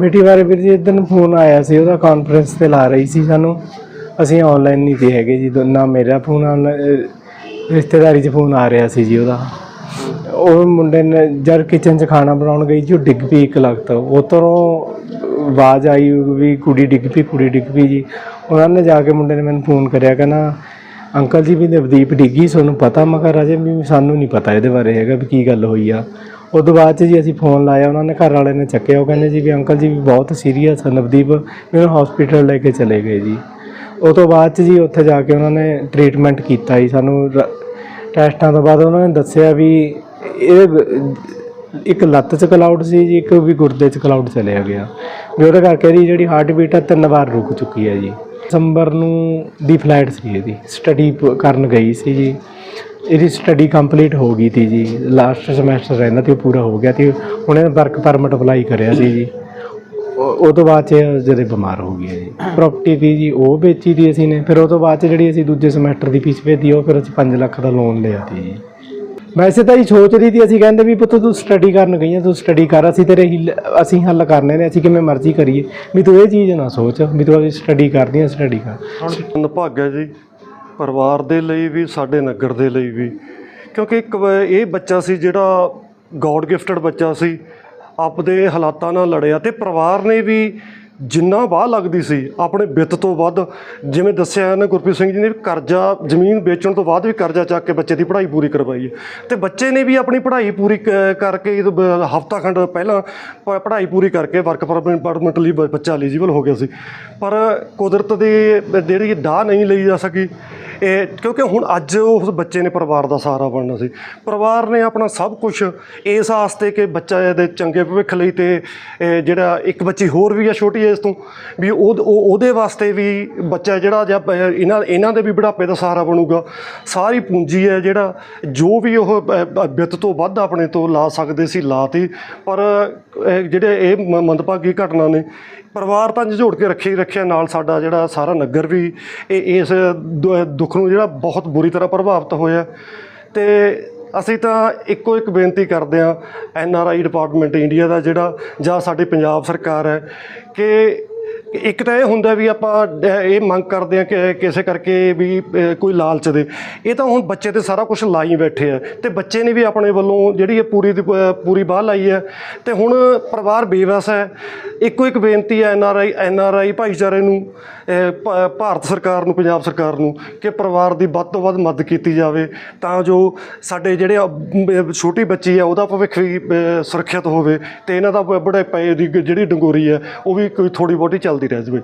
ਬੇਟੀ ਬਾਰੇ ਵੀਰ ਜੀ ਇਦਾਂ ਫੋਨ ਆਇਆ ਸੀ, ਉਹਦਾ ਕਾਨਫਰੰਸ ਤੇ ਲਾ ਰਹੀ ਸੀ ਸਾਨੂੰ। ਅਸੀਂ ਆਨਲਾਈਨ ਨਹੀਂ ਤੇ ਹੈਗੇ ਜੀ, ਨਾ ਮੇਰਾ ਫੋਨ ਰਿਸ਼ਤੇਦਾਰੀ 'ਚ ਫੋਨ ਆ ਰਿਹਾ ਸੀ ਜੀ ਉਹਦਾ। ਉਹ ਮੁੰਡੇ ਨੇ ਜਦ ਕਿਚਨ 'ਚ ਖਾਣਾ ਬਣਾਉਣ ਗਈ ਜੀ, ਉਹ ਡਿੱਗ ਪਈ ਇੱਕ ਲਗਤ ਉਤੋਂ ਆਵਾਜ਼ ਆਈ ਵੀ ਕੁੜੀ ਡਿੱਗ ਪਈ, ਕੁੜੀ ਡਿੱਗ ਪਈ ਜੀ। ਉਹਨਾਂ ਨੇ ਜਾ ਕੇ ਮੁੰਡੇ ਨੇ ਮੈਨੂੰ ਫੋਨ ਕਰਿਆ, ਕਹਿੰਦਾ, ਅੰਕਲ ਜੀ, ਵੀ ਨਵਦੀਪ ਡਿੱਗੀ ਤੁਹਾਨੂੰ ਪਤਾ ਮੈਂ ਕਿਹਾ ਰਾਜੇ ਵੀ, ਸਾਨੂੰ ਨਹੀਂ ਪਤਾ ਇਹਦੇ ਬਾਰੇ ਹੈਗਾ ਵੀ ਕੀ ਗੱਲ ਹੋਈ ਆ। ਉਸ ਤੋਂ ਬਾਅਦ ਚ ਜੀ ਅਸੀਂ ਫੋਨ ਲਾਇਆ, ਉਹਨਾਂ ਨੇ ਘਰ ਵਾਲੇ ਨੇ ਚੱਕਿਆ। ਉਹ ਕਹਿੰਦੇ ਜੀ ਵੀ ਅੰਕਲ ਜੀ ਵੀ ਬਹੁਤ ਸੀਰੀਅਸ ਆ ਨਵਦੀਪ। ਮੈਨੂੰ ਹਸਪੀਟਲ ਲੈ ਕੇ ਚਲੇ ਗਏ ਜੀ। ਉਸ ਤੋਂ ਬਾਅਦ ਚ ਜੀ ਉੱਥੇ ਜਾ ਕੇ ਉਹਨਾਂ ਨੇ ਟ੍ਰੀਟਮੈਂਟ ਕੀਤਾ ਜੀ। ਸਾਨੂੰ ਰ- ਟੈਸਟਾਂ ਤੋਂ ਬਾਅਦ ਉਹਨਾਂ ਨੇ ਦੱਸਿਆ ਵੀ ਇਹ ਇੱਕ ਲੱਤ 'ਚ ਕਲਾਉਡ ਸੀ ਜੀ, ਇੱਕ ਵੀ ਗੁਰਦੇ 'ਚ ਕਲਾਉਡ ਚਲਿਆ ਗਿਆ। ਵੀ ਉਹਦੇ ਕਰਕੇ ਇਹਦੀ ਜਿਹੜੀ ਹਾਰਟ ਬੀਟ ਆ, ਤਿੰਨ ਵਾਰ ਰੁਕ ਚੁੱਕੀ ਹੈ ਜੀ। ਦਸੰਬਰ ਨੂੰ ਦੀ ਫਲਾਈਟ ਸੀ ਇਹਦੀ। ਸਟੱਡੀ ਕਰਨ ਗਈ ਸੀ ਜੀ। ਇਹਦੀ ਸਟੱਡੀ ਕੰਪਲੀਟ ਹੋ ਗਈ ਤੀ ਜੀ। ਲਾਸਟ ਸਮੈਸਟਰ ਰਹਿੰਦਾ ਤੇ ਉਹ ਪੂਰਾ ਹੋ ਗਿਆ ਤੇ। ਉਹਨੇ ਵਰਕ ਪਰਮਿਟ ਅਪਲਾਈ ਕਰਿਆ ਸੀ ਜੀ। ਉਹ ਤੋਂ ਬਾਅਦ ਚ ਜਦੋਂ ਬਿਮਾਰ ਹੋ ਗਈ ਜੀ। ਪ੍ਰਾਪਰਟੀ ਦੀ ਜੀ, ਉਹ ਵੇਚੀ ਦੀ ਅਸੀਂ ਨੇ। ਫਿਰ ਉਹ ਤੋਂ ਬਾਅਦ ਚ ਜਿਹੜੀ ਅਸੀਂ ਦੂਜੇ ਸਮੈਸਟਰ ਦੀ ਫੀਸ ਭੇਜੀ, ਉਹ ਫਿਰ ਅਸੀਂ 5 ਲੱਖ ਦਾ ਲੋਨ ਲਿਆ ਤੀ ਜੀ। ਵੈਸੇ ਤਾਂ ਇਹ ਸੋਚ ਰਹੀ ਸੀ ਅਸੀਂ, ਕਹਿੰਦੇ ਵੀ ਪੁੱਤ ਤੂੰ ਸਟੱਡੀ ਕਰਨ ਗਈ ਆ, ਤੂੰ ਸਟੱਡੀ ਕਰ, ਅਸੀਂ ਤੇਰੇ ਹੀ ਅਸੀਂ ਹੱਲ ਕਰਨੇ ਨੇ, ਅਸੀਂ ਕਿਵੇਂ ਮਰਜ਼ੀ ਕਰੀਏ। ਵੀ ਤੂੰ ਇਹ ਚੀਜ਼ ਨਾ ਸੋਚ, ਵੀ ਤੂੰ ਅਸੀਂ ਸਟੱਡੀ ਕਰਦੀ ਆ ਸਟੱਡੀ ਕਰ। ਨਿਭਾਗਿਆ ਜੀ। ਪਰਿਵਾਰ ਦੇ ਲਈ ਵੀ, ਸਾਡੇ ਨਗਰ ਦੇ ਲਈ ਵੀ। ਕਿਉਂਕਿ ਇੱਕ ਵਾ- ਇਹ ਬੱਚਾ ਸੀ ਜਿਹੜਾ ਗੋਡ ਗਿਫਟਡ ਬੱਚਾ ਸੀ। ਆਪਦੇ ਹਾਲਾਤਾਂ ਨਾਲ ਲੜਿਆ ਤੇ ਪਰਿਵਾਰ ਨੇ ਵੀ ਜਿੰਨਾ ਵਾਹ ਲੱਗਦੀ ਸੀ, ਆਪਣੇ ਵਿੱਤ ਤੋਂ ਵੱਧ, ਜਿਵੇਂ ਦੱਸਿਆ ਨਾ ਗੁਰਪ੍ਰੀਤ ਸਿੰਘ ਜੀ ਨੇ ਵੀ ਕਰਜ਼ਾ, ਜ਼ਮੀਨ ਵੇਚਣ ਤੋਂ ਬਾਅਦ ਵੀ ਕਰਜ਼ਾ ਚੱਕ ਕੇ ਬੱਚੇ ਦੀ ਪੜ੍ਹਾਈ ਪੂਰੀ ਕਰਵਾਈ ਹੈ। ਤੇ ਬੱਚੇ ਨੇ ਵੀ ਆਪਣੀ ਪੜ੍ਹਾਈ ਪੂਰੀ ਕ- ਕਰਕੇ ਹਫਤਾ ਖੰਡ ਪਹਿਲਾਂ ਪ- ਪੜ੍ਹਾਈ ਪੂਰੀ ਕਰਕੇ ਵਰਕ ਪਰਮਿਟ ਲਈ ਬ- ਬੱਚਾ ਐਲੀਜੀਬਲ ਹੋ ਗਿਆ ਸੀ। ਪਰ ਕੁਦਰਤ ਦੀ ਜਿਹੜੀ ਡਾਹ ਨਹੀਂ ਲਈ ਜਾ ਸਕੀ ਇਹ ਕਿਉਂਕਿ ਹੁਣ ਅੱਜ ਉਸ ਬੱਚੇ ਨੇ ਪਰਿਵਾਰ ਦਾ ਸਹਾਰਾ ਬਣਨਾ ਸੀ। ਪਰਿਵਾਰ ਨੇ ਆਪਣਾ ਸਭ ਕੁਝ ਇਸ ਆਸਤੇ ਕਿ ਬੱਚਾ ਇਹਦੇ ਚੰਗੇ ਭਵਿੱਖ ਲਈ ਤੇ ਜਿਹੜਾ ਇੱਕ ਬੱਚੀ ਹੋਰ ਵੀ ਆ ਛੋਟੀ ਇਸ ਤੋਂ, ਵੀ ਉਹ, ਉਹ- ਉਹਦੇ ਵਾਸਤੇ ਵੀ ਬੱਚਾ ਜਿਹੜਾ ਜਾਂ ਇਹਨਾਂ ਇਹਨਾਂ ਦੇ ਵੀ ਬੁਢਾਪੇ ਦਾ ਸਹਾਰਾ ਬਣੂਗਾ। ਸਾਰੀ ਪੂੰਜੀ ਹੈ ਜਿਹੜਾ, ਜੋ ਵੀ ਉਹ ਵਿੱਤ ਤੋਂ ਵੱਧ ਆਪਣੇ ਤੋਂ ਲਾ ਸਕਦੇ ਸੀ, ਲਾਤੀ। ਪਰ, ਇਹ ਜਿਹੜੇ ਇਹ ਮ- ਮੰਦਭਾਗੀ ਘਟਨਾ ਨੇ, ਪਰਿਵਾਰ ਤਾਂ ਝੋੜ ਕੇ ਰੱਖੇ ਹੀ ਰੱਖਿਆ ਨਾਲ ਸਾਡਾ ਜਿਹੜਾ ਸਾਰਾ ਨਗਰ ਵੀ, ਇਹ ਇਸ ਦੁ- ਦੁੱਖ ਨੂੰ ਜਿਹੜਾ ਬਹੁਤ ਬੁਰੀ ਤਰ੍ਹਾਂ ਪ੍ਰਭਾਵਿਤ ਹੋਇਆ। ਤੇ ਅਸੀਂ ਤਾਂ ਇੱਕੋ ਇੱਕ ਬੇਨਤੀ ਕਰਦੇ ਹਾਂ, N R I department India ਦਾ ਜਿਹੜਾ ਜਾਂ ਸਾਡੀ ਪੰਜਾਬ ਸਰਕਾਰ ਹੈ ਕਿ ਇੱਕ ਤਾਂ ਇਹ ਹੁੰਦਾ ਵੀ ਆਪਾਂ ਇਹ ਮੰਗ ਕਰਦੇ ਆ ਕਿ ਕਿਸੇ ਕਰਕੇ ਵੀ ਕੋਈ ਲਾਲਚ ਦੇ। ਇਹ ਤਾਂ ਹੁਣ ਬੱਚੇ ਤੇ ਸਾਰਾ ਕੁਝ ਲਾਈ ਬੈਠੇ ਆ। ਤੇ ਬੱਚੇ ਨੇ ਵੀ ਆਪਣੇ ਵੱਲੋਂ ਜਿਹੜੀ ਇਹ ਪੂਰੀ ਦੀ ਪੂਰੀ ਬਾਹ ਲਾਈ ਹੈ ਤੇ ਹੁਣ ਪਰਿਵਾਰ ਬੇਵਸ ਹੈ। ਇੱਕੋ ਇੱਕ ਬੇਨਤੀ ਹੈ ਐਨ ਆਰ ਆਈ ਐਨ ਆਰ ਆਈ ਭਾਈਚਾਰੇ ਨੂੰ ਭਾਰਤ ਸਰਕਾਰ ਨੂੰ ਪੰਜਾਬ ਸਰਕਾਰ ਨੂੰ ਕਿ ਪਰਿਵਾਰ ਦੀ ਵੱਧ ਤੋਂ ਵੱਧ ਮਦਦ ਕੀਤੀ ਜਾਵੇ। ਤਾਂ ਜੋ ਸਾਡੇ ਜਿਹੜੇ ਛੋਟੀ ਬੱਚੀ ਹੈ ਉਹਦਾ ਭਵਿੱਖ ਵੀ ਅ, ਸੁਰੱਖਿਅਤ ਹੋਵੇ। ਤੇ ਇਹਨਾਂ ਦਾ ਬੜੇ ਪਏ ਦੀ ਜਿਹੜੀ ਡੰਗੋਰੀ ਹੈ ਉਹ ਵੀ ਕੋਈ ਥੋੜੀ ਬਹੁਤੀ ਚੱਲ ਰਹਿ ਜਾਵੇ